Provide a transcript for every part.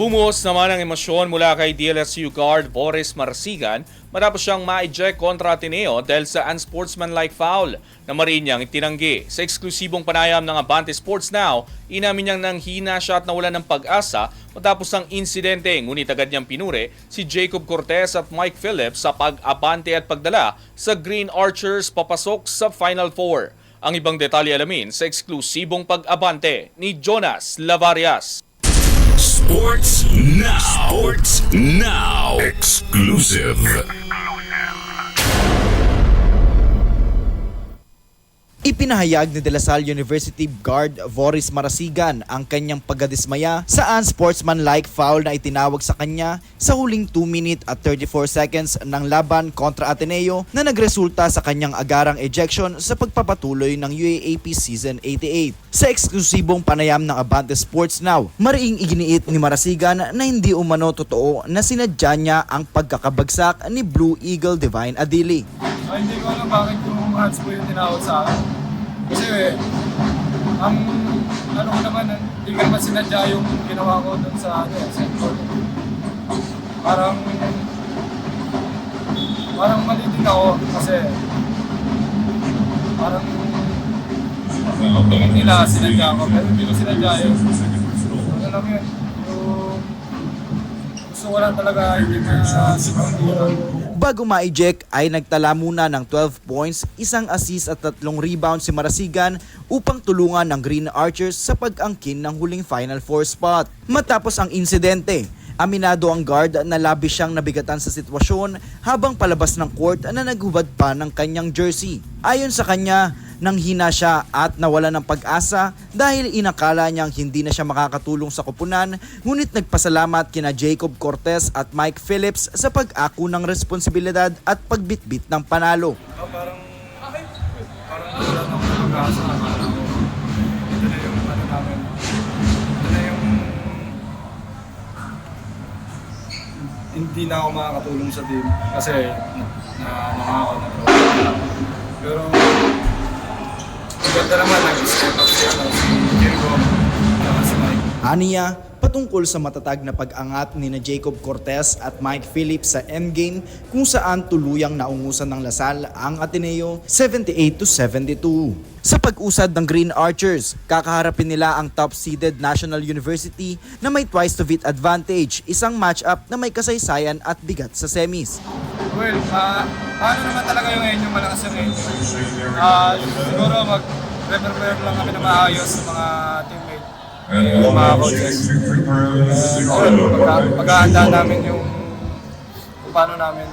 Bumuhos naman ang emosyon mula kay DLSU guard Boris Marsigan matapos siyang ma-eject kontra Ateneo dahil sa unsportsmanlike foul na marin niyang itinanggi. Sa eksklusibong panayam ng Abante Sports Now, inamin niyang nanghina siya at nawalan ng pag-asa matapos ang insidente ngunit agad niyang pinure si Jacob Cortez at Mike Phillips sa pag-abante at pagdala sa Green Archers papasok sa Final Four. Ang ibang detalye alamin sa eksklusibong pag-abante ni Jonas Lavarias. Sports Now. Sports Now. Exclusive. Ipinahayag ni De La Salle University guard Boris Marasigan ang kanyang pagkadismaya sa unsportsmanlike foul na itinawag sa kanya sa huling 2 minute at 34 seconds ng laban kontra Ateneo na nagresulta sa kanyang agarang ejection sa pagpapatuloy ng UAAP Season 88. Sa eksklusibong panayam ng Abante Sports Now, mariing iginiit ni Marasigan na hindi umano totoo na sinadya niya ang pagkakabagsak ni Blue Eagle Divine Adili. Ay, hindi ko alam bakit yung hands po yung tinawag sa akin. Kasi ang ano ko naman, hindi ko naman sinadya yung ginawa ko dun sa ano, eh, center. Parang parang mali din ako kasi parang tingin nila sinadya ko pero hindi ko sinadya yun. Ano lang yun, ko lang talaga hindi na siguro Bago ma-eject ay nagtala muna ng 12 points, isang assist at tatlong rebound si Marasigan upang tulungan ng Green Archers sa pag-angkin ng huling Final Four spot. Matapos ang insidente, aminado ang guard na labis siyang nabigatan sa sitwasyon habang palabas ng court na naghubad pa ng kanyang jersey. Ayon sa kanya, nang hina siya at nawala ng pag-asa dahil inakala niyang hindi na siya makakatulong sa kupunan ngunit nagpasalamat kina Jacob Cortez at Mike Phillips sa pag-ako ng responsibilidad at pagbitbit ng panalo. Oh, parang parang wala nang pag-asa na parang na yung ano na yung hindi na ako makakatulong sa team kasi na nangako na to. Pero ang ganda naman nag-step up siya no? si Jericho at si Mike. Aniya, patungkol sa matatag na pag-angat ni na Jacob Cortez at Mike Phillips sa endgame kung saan tuluyang naungusan ng Lasal ang Ateneo 78 to 72. Sa pag-usad ng Green Archers, kakaharapin nila ang top-seeded National University na may twice to beat advantage, isang match-up na may kasaysayan at bigat sa semis. Well, ah paano naman talaga yung ngayon yung malakas yung ngayon? Ah, siguro mag-prepare lang kami na maayos sa mga teammate. Yung mga coaches. Uh, pag paghahanda namin yung kung paano namin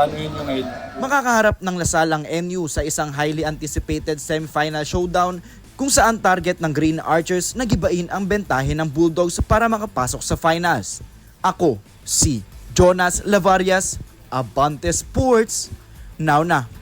ano yun yung ngayon. Makakaharap ng Lasal ang NU sa isang highly anticipated semifinal showdown kung saan target ng Green Archers na gibain ang bentahe ng Bulldogs para makapasok sa finals. Ako, si Jonas Lavarias, Abante Sports, now na.